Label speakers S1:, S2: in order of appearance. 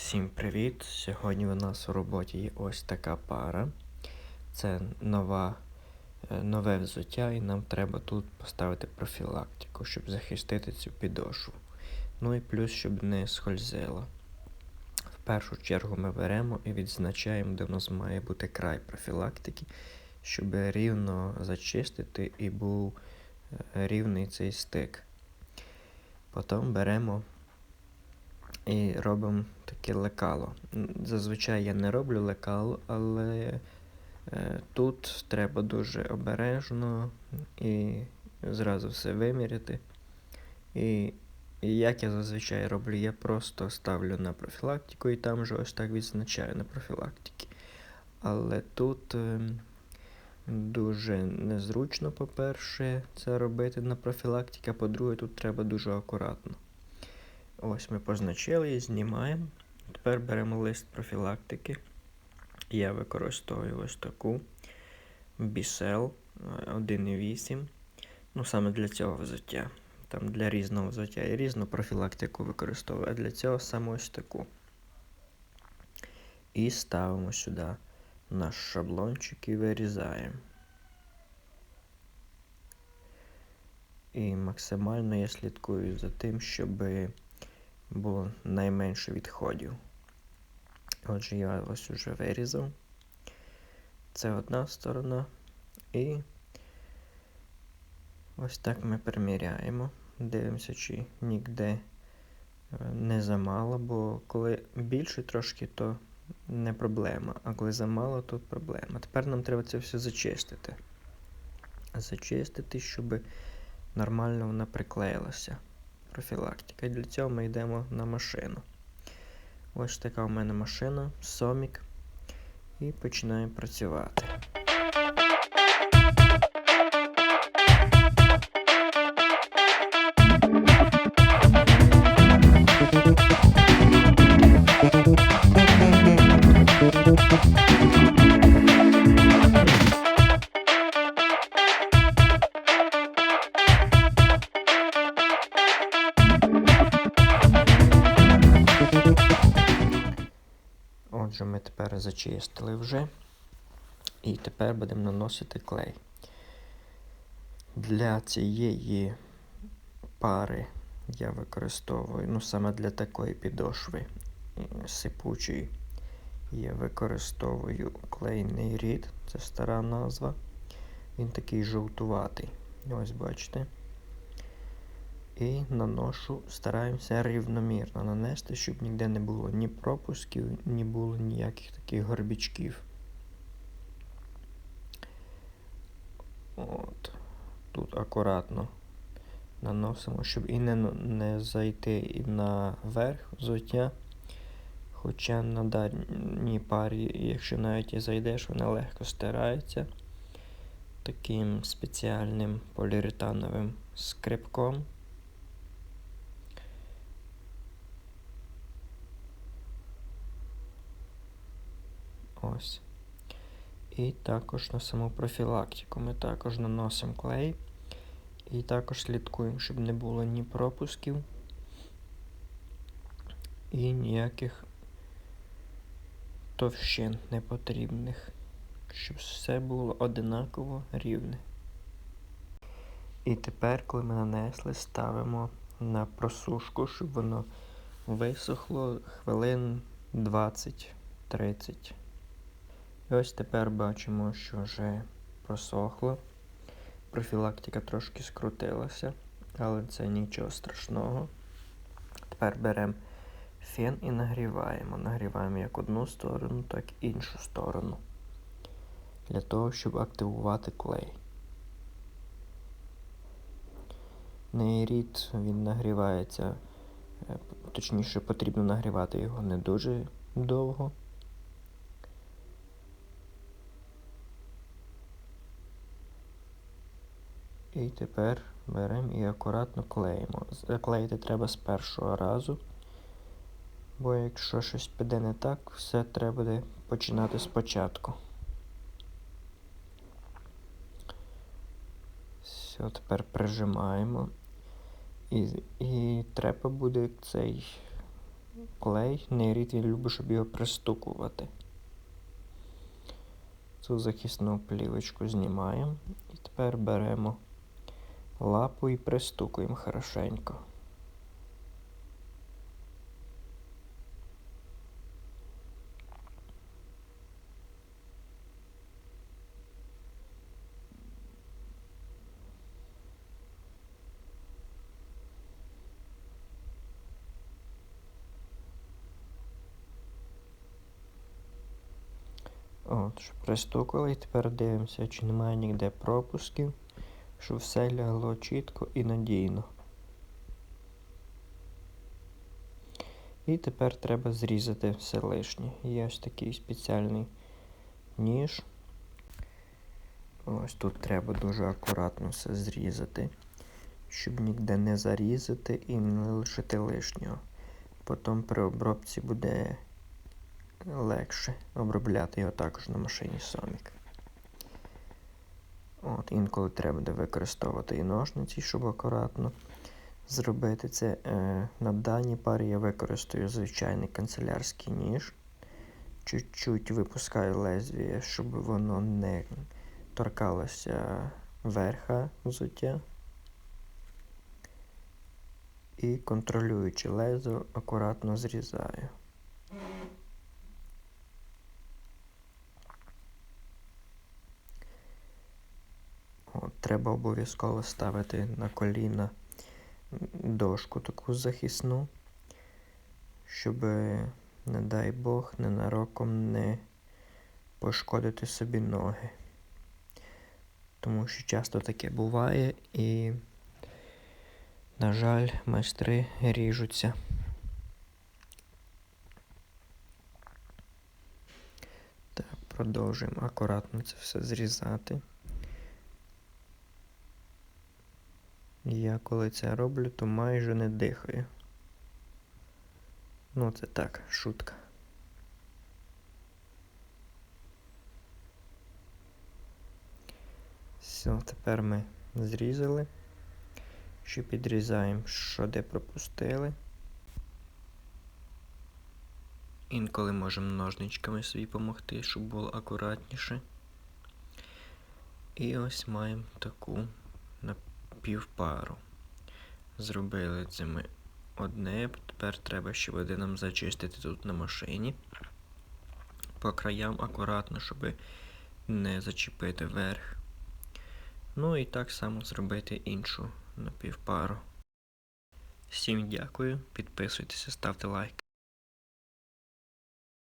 S1: Всім привіт! Сьогодні у нас у роботі є ось така пара. Це нова, е, нове взуття, і нам треба тут поставити профілактику, щоб захистити цю підошву. Ну і плюс, щоб не скользило. В першу чергу ми беремо і відзначаємо, де у нас має бути край профілактики, щоб рівно зачистити і був е, рівний цей стик. Потім беремо і робимо таке лекало. Зазвичай я не роблю лекало, але е, тут треба дуже обережно і зразу все виміряти. І, як я зазвичай роблю, я просто ставлю на профілактику і там же ось так відзначаю на профілактики. Але тут е, дуже незручно, по-перше, це робити на профілактиці, а по-друге, тут треба дуже акуратно. Ось ми позначили і знімаємо. Тепер беремо лист профілактики. Я використовую ось таку Бісел 1,8. Ну, саме для цього взуття. Там для різного взуття і різну профілактику використовую, а для цього саме ось таку. І ставимо сюди наш шаблончик і вирізаємо. І максимально я слідкую за тим, щоб було найменше відходів. Отже, я ось уже вирізав. Це одна сторона. І ось так ми приміряємо. Дивимося, чи ніде е, не замало, бо коли більше трошки, то не проблема. А коли замало, то проблема. Тепер нам треба це все зачистити. Зачистити, щоб нормально вона приклеїлася профілактика. І для цього ми йдемо на машину. Ось така у мене машина, Сомік. І починаємо працювати. Отже, ми тепер зачистили вже. І тепер будемо наносити клей. Для цієї пари я використовую, ну саме для такої підошви е, сипучої, я використовую клейний рід, це стара назва. Він такий жовтуватий. Ось бачите. І наношу, стараємося рівномірно нанести, щоб ніде не було ні пропусків, ні було ніяких таких горбічків. От. Тут акуратно наносимо, щоб і не, не зайти і наверх взуття. Хоча на дальній парі, якщо навіть і зайдеш, вона легко стирається таким спеціальним поліуретановим скрипком. Ось. І також на саму профілактику ми також наносимо клей. І також слідкуємо, щоб не було ні пропусків і ніяких товщин непотрібних, щоб все було одинаково рівне. І тепер, коли ми нанесли, ставимо на просушку, щоб воно висохло хвилин 20-30. І ось тепер бачимо, що вже просохло. Профілактика трошки скрутилася, але це нічого страшного. Тепер беремо фен і нагріваємо. Нагріваємо як одну сторону, так і іншу сторону. Для того, щоб активувати клей. Нейрід він нагрівається, е, точніше потрібно нагрівати його не дуже довго. І тепер беремо і акуратно клеїмо. Заклеїти треба з першого разу, бо якщо щось піде не так, все треба буде починати спочатку. Все, тепер прижимаємо. І і треба буде цей клей, нейрит він любить, щоб його пристукувати. Цю захисну плівочку знімаємо і тепер беремо лапу і пристукуємо хорошенько. От, пристукали, тепер дивимося, чи немає ніде пропусків, щоб все лягло чітко і надійно. І тепер треба зрізати все лишнє. Є ось такий спеціальний ніж. Ось тут треба дуже акуратно все зрізати, щоб ніде не зарізати і не лишити лишнього. Потім при обробці буде легше обробляти його також на машині Sonic. От, інколи треба буде використовувати і ножниці, щоб акуратно зробити це. Е, на даній парі я використаю звичайний канцелярський ніж. Чуть-чуть випускаю лезвіє, щоб воно не торкалося верха взуття. І контролюючи лезо, акуратно зрізаю. От, треба обов'язково ставити на коліна дошку таку захисну, щоб, не дай Бог, ненароком не пошкодити собі ноги. Тому що часто таке буває і, на жаль, майстри ріжуться. Так, продовжуємо акуратно це все зрізати. Я коли це роблю, то майже не дихаю. Ну, це так, шутка. Все, тепер ми зрізали. Ще підрізаємо, що де пропустили. Інколи можемо ножничками собі допомогти, щоб було акуратніше. І ось маємо таку півпару. Зробили це ми одне, тепер треба ще води нам зачистити тут на машині. По краям акуратно, щоб не зачепити верх. Ну і так само зробити іншу напівпару. Всім дякую, підписуйтеся, ставте лайк.